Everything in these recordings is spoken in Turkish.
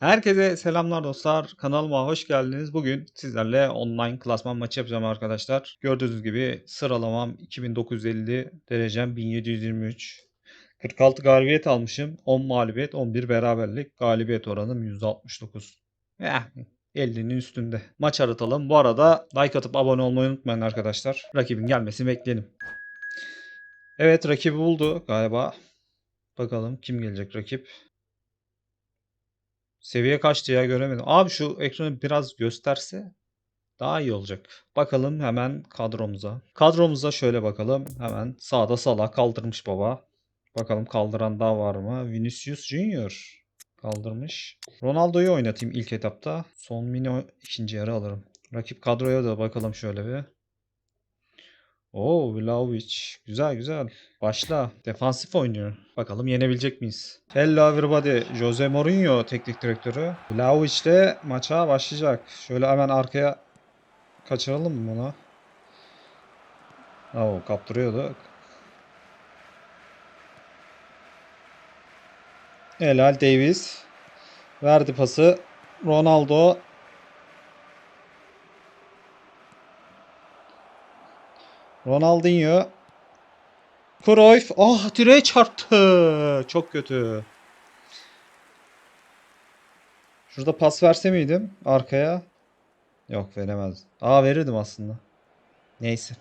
Herkese selamlar dostlar. Kanalıma hoş geldiniz. Bugün sizlerle online klasman maçı yapacağım arkadaşlar. Gördüğünüz gibi sıralamam 2950, derecem 1723. 46 galibiyet almışım. 10 mağlubiyet, 11 beraberlik. Galibiyet oranım %69. Eh, 50'nin üstünde. Maç aratalım. Bu arada like atıp abone olmayı unutmayın arkadaşlar. Rakibin gelmesini bekleyelim. Evet rakibi buldu galiba. Bakalım kim gelecek rakip. Seviye kaçtı ya göremedim. Abi şu ekranı biraz gösterse daha iyi olacak. Bakalım hemen kadromuza. Kadromuza şöyle bakalım. Hemen sağda Salah kaldırmış baba. Bakalım kaldıran daha var mı? Vinicius Junior kaldırmış. Ronaldo'yu oynatayım ilk etapta. Son mini ikinci yarı alırım. Rakip kadroya da bakalım şöyle bir. Oo Vlahovic. Güzel güzel. Başla. Defansif oynuyor. Bakalım yenebilecek miyiz? Hello everybody. Jose Mourinho teknik direktörü. Vlahovic de maça başlayacak. Şöyle hemen arkaya kaçıralım mı bunu? Oo kaptırıyordu. Helal Davis. Verdi pası. Ronaldo. Ronaldinho. Cruyff. Ah direğe çarptı. Çok kötü. Şurada pas verse miydim arkaya? Yok veremez. Aa verirdim aslında. Neyse.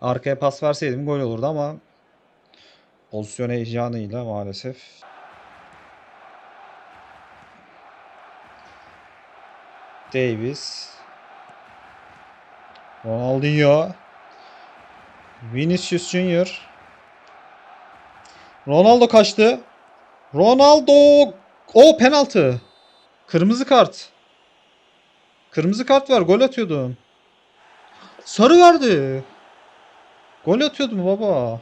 Arkaya pas verseydim gol olurdu ama pozisyon heyecanıyla maalesef. Davis. Ronaldinho. Vinicius Junior. Ronaldo kaçtı. Ronaldo. O penaltı. Kırmızı kart. Kırmızı kart var. Gol atıyordum. Sarı verdi. Gol atıyordum baba.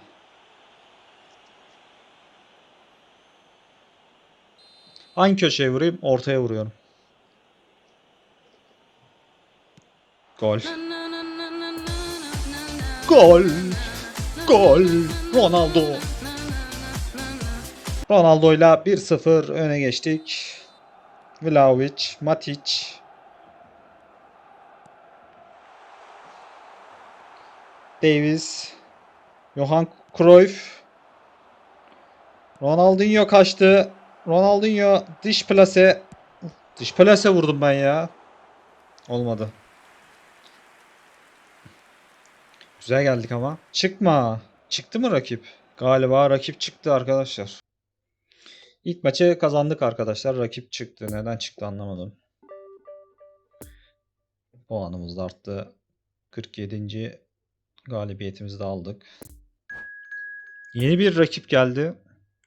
Hangi köşeye vurayım? Ortaya vuruyorum. Gol. Gol. Gol. Ronaldo. Ronaldo'yla 1-0 öne geçtik. Vlahovic, Matic. Davis. Johan Cruyff. Ronaldinho kaçtı. Ronaldinho dış plase. Dış plase vurdum ben ya. Olmadı. Güzel geldik ama. Çıkma. Çıktı mı rakip? Galiba rakip çıktı arkadaşlar. İlk maçı kazandık arkadaşlar. Rakip çıktı. Neden çıktı anlamadım. Puanımız da arttı. 47. galibiyetimizi de aldık. Yeni bir rakip geldi.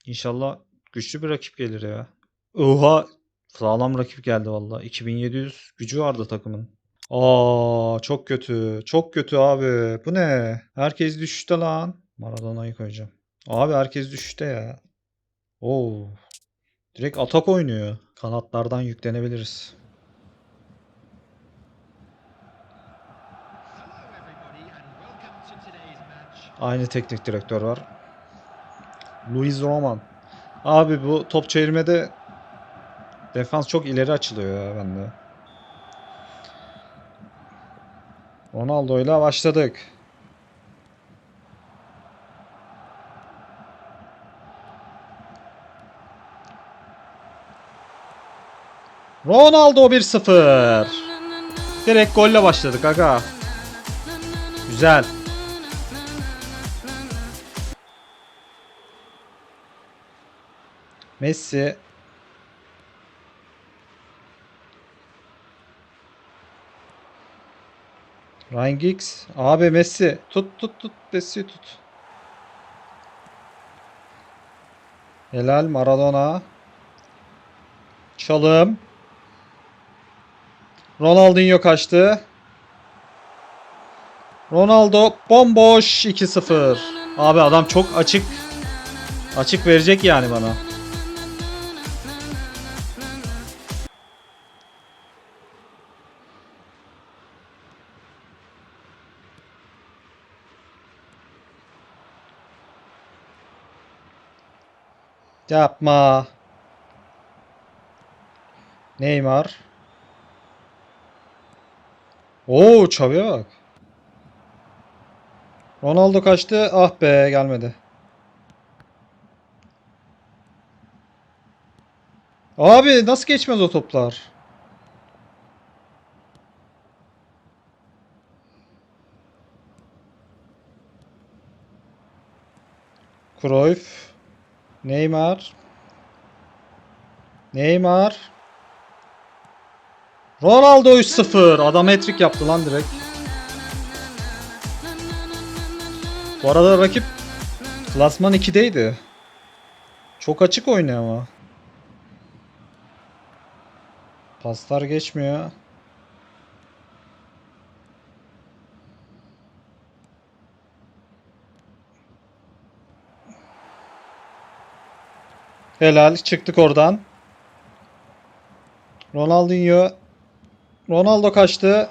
İnşallah güçlü bir rakip gelir ya. Oha! Sağlam rakip geldi valla. 2700 gücü vardı takımın. Aa çok kötü. Çok kötü abi. Bu ne? Herkes düşüşte lan. Maradona'yı koyacağım. Abi herkes düşüşte ya. Oo. Direkt atak oynuyor. Kanatlardan yüklenebiliriz. Aynı teknik direktör var. Luis Roman. Abi bu top çevirmede defans çok ileri açılıyor ya bende. Ronaldo ile başladık. Ronaldo 1-0. Direkt golle başladık aga. Güzel. Messi. Ryan Giggs. Abi Messi. Tut tut tut. Messi tut. Helal Maradona. Çalım. Ronaldinho kaçtı. Ronaldo bomboş 2-0. Abi adam çok açık. Açık verecek yani bana. Yapma. Neymar. Oo Xavi'ye bak. Ronaldo kaçtı. Ah be gelmedi. Abi nasıl geçmez o toplar? Cruyff. Neymar. Neymar. Ronaldo 3-0. Adam hat-trick yaptı lan direkt. Bu arada rakip klasman 2'deydi. Çok açık oynuyor ama. Paslar geçmiyor. Helal çıktık oradan. Ronaldinho. Ronaldo kaçtı.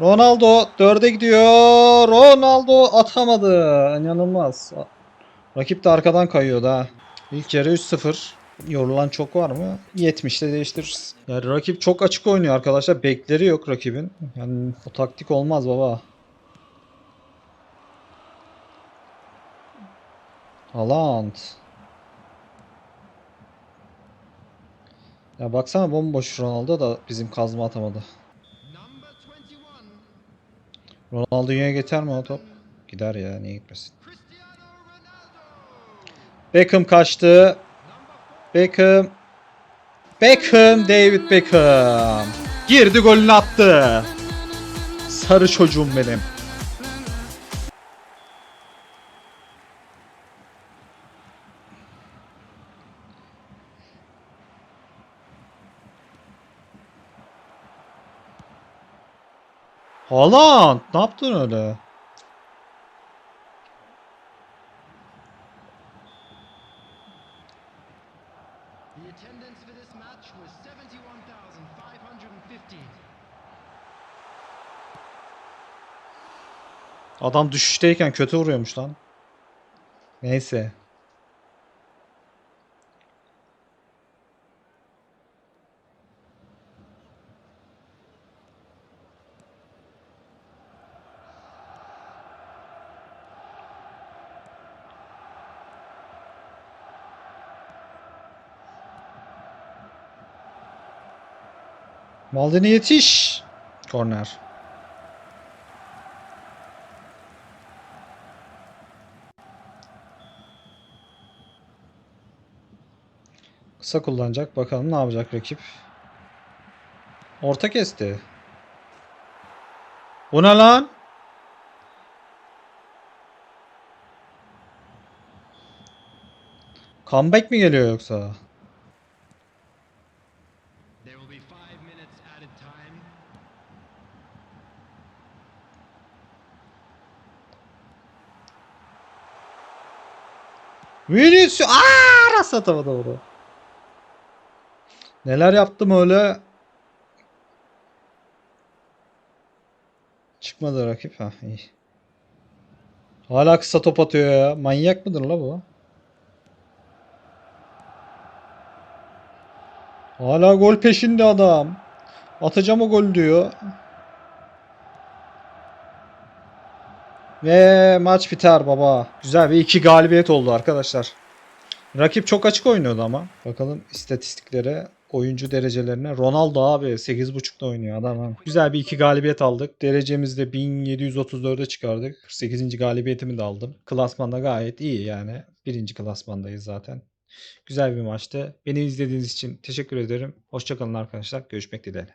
Ronaldo dörde gidiyor. Ronaldo atamadı. İnanılmaz. Rakip de arkadan kayıyordu ha. İlk yarı 3-0. Yorulan çok var mı? 70'te değiştiririz. Yani rakip çok açık oynuyor arkadaşlar. Bekleri yok rakibin. Yani o taktik olmaz baba. Haaland. Ya baksana bomboş Ronaldo da bizim kazma atamadı. 21, Ronaldinho'ya geçer mi o top? Gider ya niye gitmesin. Ronaldo. Beckham kaçtı. Beckham. Beckham, David Beckham. Girdi golünü attı. Sarı çocuğum benim. Haaland ne yaptın öyle? The attendance for this match was 71,550. Adam düşüşteyken kötü vuruyormuş lan. Neyse. Maldini yetiş. Korner. Kısa kullanacak. Bakalım ne yapacak rakip. Orta kesti. Bu ne lan? Comeback mi geliyor yoksa? Vinicius! Aaa! Rast atamadı onu. Neler yaptım öyle? Çıkmadı rakip. Ha iyi. Hala kısa top atıyor ya. Manyak mıdır la bu? Hala gol peşinde adam. Atacağım o gol diyor. Ve maç biter baba. Güzel bir iki galibiyet oldu arkadaşlar. Rakip çok açık oynuyordu ama. Bakalım istatistiklere, oyuncu derecelerine. Ronaldo abi 8.5'da oynuyor adam. Güzel bir iki galibiyet aldık. Derecemizi de 1734'e çıkardık. 48. galibiyetimi de aldım. Klasmanda gayet iyi yani. Birinci klasmandayız zaten. Güzel bir maçtı. Beni izlediğiniz için teşekkür ederim. Hoşçakalın arkadaşlar. Görüşmek dileğiyle.